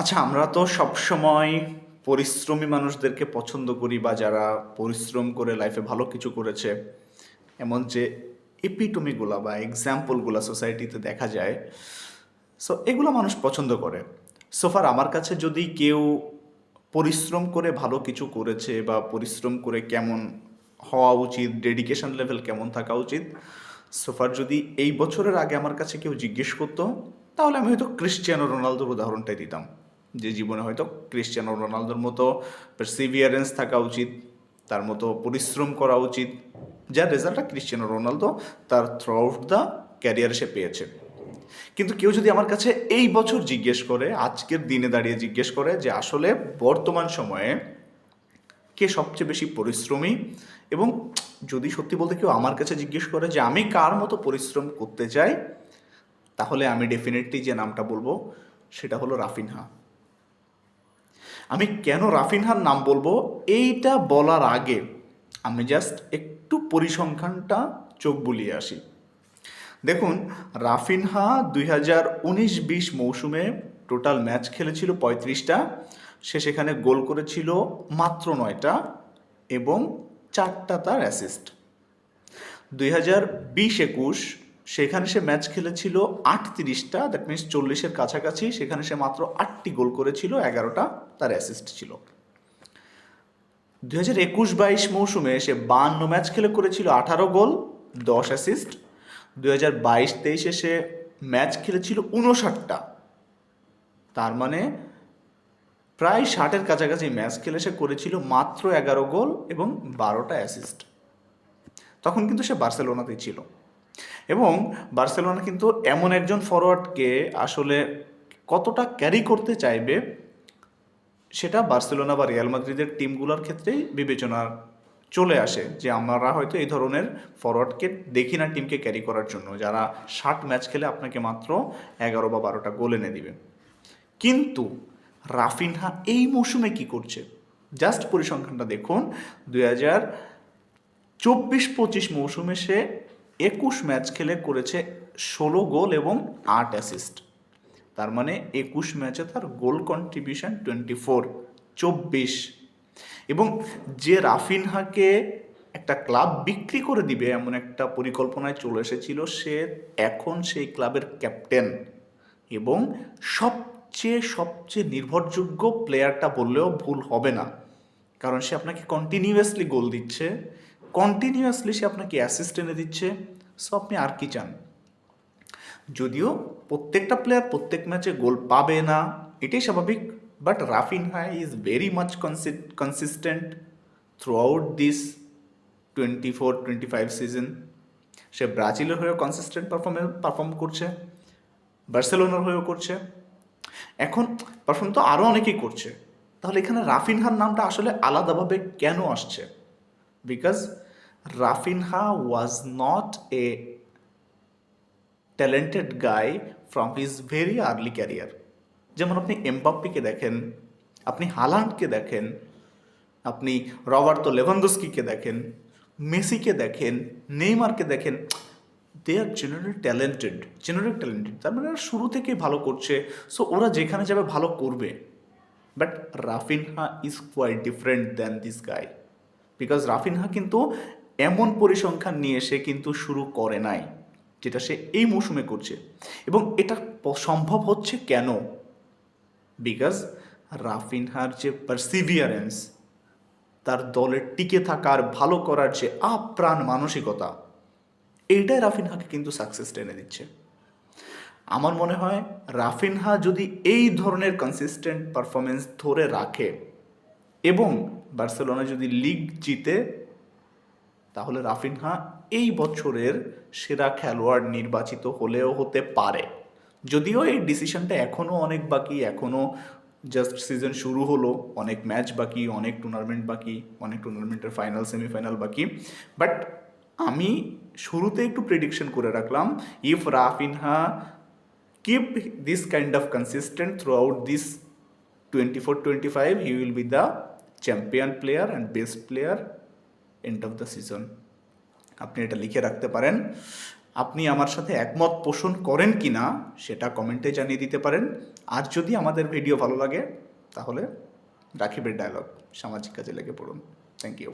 আচ্ছা আমরা তো সবসময় পরিশ্রমী মানুষদেরকে পছন্দ করি বা যারা পরিশ্রম করে লাইফে ভালো কিছু করেছে। এমন যে এপিটমিগুলা বা এক্সাম্পলগুলা সোসাইটিতে দেখা যায় সো এগুলো মানুষ পছন্দ করে। সোফার আমার কাছে যদি কেউ পরিশ্রম করে ভালো কিছু করেছে বা পরিশ্রম করে কেমন হওয়া উচিত ডেডিকেশন লেভেল কেমন থাকা উচিত সোফার যদি এই বছরের আগে আমার কাছে কেউ জিজ্ঞেস করতো, তাহলে আমি হয়তো ক্রিশ্চিয়ানো রোনালদোর উদাহরণটাই দিতাম। যে জীবনে হয়তো ক্রিশ্চিয়ানো রোনালদোর মতো পারসিভিয়ারেন্স থাকা উচিত, তার মতো পরিশ্রম করা উচিত, যার রেজাল্টটা ক্রিশ্চিয়ানো রোনালদো তার থ্রু আউট দ্য ক্যারিয়ার সে পেয়েছে। কিন্তু কেউ যদি আমার কাছে এই বছর জিজ্ঞেস করে, আজকের দিনে দাঁড়িয়ে জিজ্ঞেস করে যে আসলে বর্তমান সময়ে কে সবচেয়ে বেশি পরিশ্রমী এবং যদি সত্যি বলতে কেউ আমার কাছে জিজ্ঞেস করে যে আমি কার মতো পরিশ্রম করতে চাই, তাহলে আমি ডেফিনেটলি যে নামটা বলব, সেটা হলো রাফিনহা। আমি কেন রাফিনহার নাম বলব? এইটা বলার আগে আমি জাস্ট একটু পরিসংখ্যানটা চোখ বুলিয়ে আসি। দেখুন, রাফিনহা দুই হাজার উনিশ বিশ মৌসুমে টোটাল ম্যাচ খেলেছিল পঁয়ত্রিশটা, সে সেখানে গোল করেছিল মাত্র নয়টা এবং চারটা তার অ্যাসিস্ট দুই হাজার বিশ একুশ সেখানে সে ম্যাচ খেলেছিল আটত্রিশটা দ্যাট মিনস চল্লিশের কাছাকাছি। সেখানে সে মাত্র আটটি গোল করেছিল, এগারোটা তার অ্যাসিস্ট ছিল। দুই হাজার একুশ বাইশ মৌসুমে সে বান্ন ম্যাচ খেলে করেছিল আঠারো গোল, দশ অ্যাসিস্ট দুই হাজার বাইশ তেইশে সে ম্যাচ খেলেছিল উনষাটটা তার মানে প্রায় ষাটের কাছাকাছি ম্যাচ খেলে সে করেছিল মাত্র এগারো গোল এবং বারোটা অ্যাসিস্ট তখন কিন্তু সে বার্সেলোনাতেই ছিল। এবং বার্সেলোনা কিন্তু এমন একজন ফরওয়ার্ডকে আসলে কতটা ক্যারি করতে চাইবে, সেটা বার্সেলোনা বা রিয়াল মাদ্রিদের টিমগুলোর ক্ষেত্রেই বিবেচনা চলে আসে যে আমরা হয়তো এই ধরনের ফরওয়ার্ডকে দেখি না টিমকে ক্যারি করার জন্য। যারা ষাট ম্যাচ খেলে আপনাকে মাত্র এগারো বা বারোটা গোল এনে দিবে। কিন্তু রাফিনহা এই মৌসুমে কি করছে? জাস্ট পরিসংখ্যানটা দেখুন, দুই হাজার চব্বিশ পঁচিশ মৌসুমে সে একুশ ম্যাচ খেলে করেছে ষোলো গোল এবং আট অ্যাসিস্ট তার মানে একুশ ম্যাচে তার গোল কন্ট্রিবিউশন টোয়েন্টি ফোর চব্বিশ। এবং যে রাফিনহাকে একটা ক্লাব বিক্রি করে দিবে এমন একটা পরিকল্পনায় চলে এসেছিল, সে এখন সেই ক্লাবের ক্যাপ্টেন এবং সবচেয়ে সবচেয়ে নির্ভরযোগ্য প্লেয়ারটা বললেও ভুল হবে না। কারণ সে আপনাকে কন্টিনিউয়াসলি গোল দিচ্ছে। কন্টিনিউয়াসলি সে আপনাকে অ্যাসিস্ট এনে দিচ্ছে। সো আপনি আর কি চান? যদিও প্রত্যেকটা প্লেয়ার প্রত্যেক ম্যাচে গোল পাবে না, এটাই স্বাভাবিক but Raphinha is very much consistent throughout this twenty four twenty five season সে ব্রাজিলের হয়েও কনসিস্টেন্ট পারফর্মে পারফর্ম করছে, বার্সেলোনার হয়েও করছে। এখন পারফর্ম তো আরও অনেকেই করছে। তাহলে এখানে রাফিনহার নামটা আসলে আলাদাভাবে কেন আসছে? Because Raphinha was not a talented guy from his very early career যেমন আপনি এমবাপ্পিকে দেখেন, আপনি হালান্ডকে দেখেন, আপনি রবার্তো লেভানদস্কিকে দেখেন, মেসিকে দেখেন, নেইমারকে দেখেন they are general talented general talented তার মানে শুরু থেকেই ভালো করছে সো ওরা যেখানে যাবে ভালো করবে। But Raphinha is quite different than this guy because Raphinha কিন্তু এমন পরিসংখ্যান নিয়ে সে কিন্তু শুরু করে নাই, যেটা সে এই মৌসুমে করছে। এবং এটা সম্ভব হচ্ছে কেন? বিকজ রাফিনহার যে পারসিভিয়ারেন্স তার দলের টিকে থাকার, ভালো করার যে আপ্রাণ মানসিকতা, এইটাই রাফিনহাকে কিন্তু সাকসেস টেনে দিচ্ছে। আমার মনে হয় রাফিনহা যদি এই ধরনের কনসিস্টেন্ট পারফরমেন্স ধরে রাখে, এবং বার্সেলোনা যদি লিগ জিতে, তাহলে রাফিনহা এই বছরের সেরা খেলোয়াড় নির্বাচিত হলেও হতে পারে। যদিও এই ডিসিশনটা এখনও অনেক বাকি এখনও জাস্ট সিজন শুরু হলো, অনেক ম্যাচ বাকি, অনেক টুর্নামেন্ট বাকি, অনেক টুর্নামেন্টের ফাইনাল সেমিফাইনাল বাকি। বাট আমি শুরুতে একটু প্রেডিকশন করে রাখলাম if Raphinha of this kind of consistent throughout this 24-25 he will be the champion player and best player end of the season আপনি এটা লিখে রাখতে পারেন। আপনি আমার সাথে একমত পোষণ করেন কি না সেটা কমেন্টে জানিয়ে দিতে পারেন। আর যদি আমাদের ভিডিও ভালো লাগে, তাহলে রাখিবের ডায়লগ সামাজিক কাজে লেগে পড়ুন। Thank you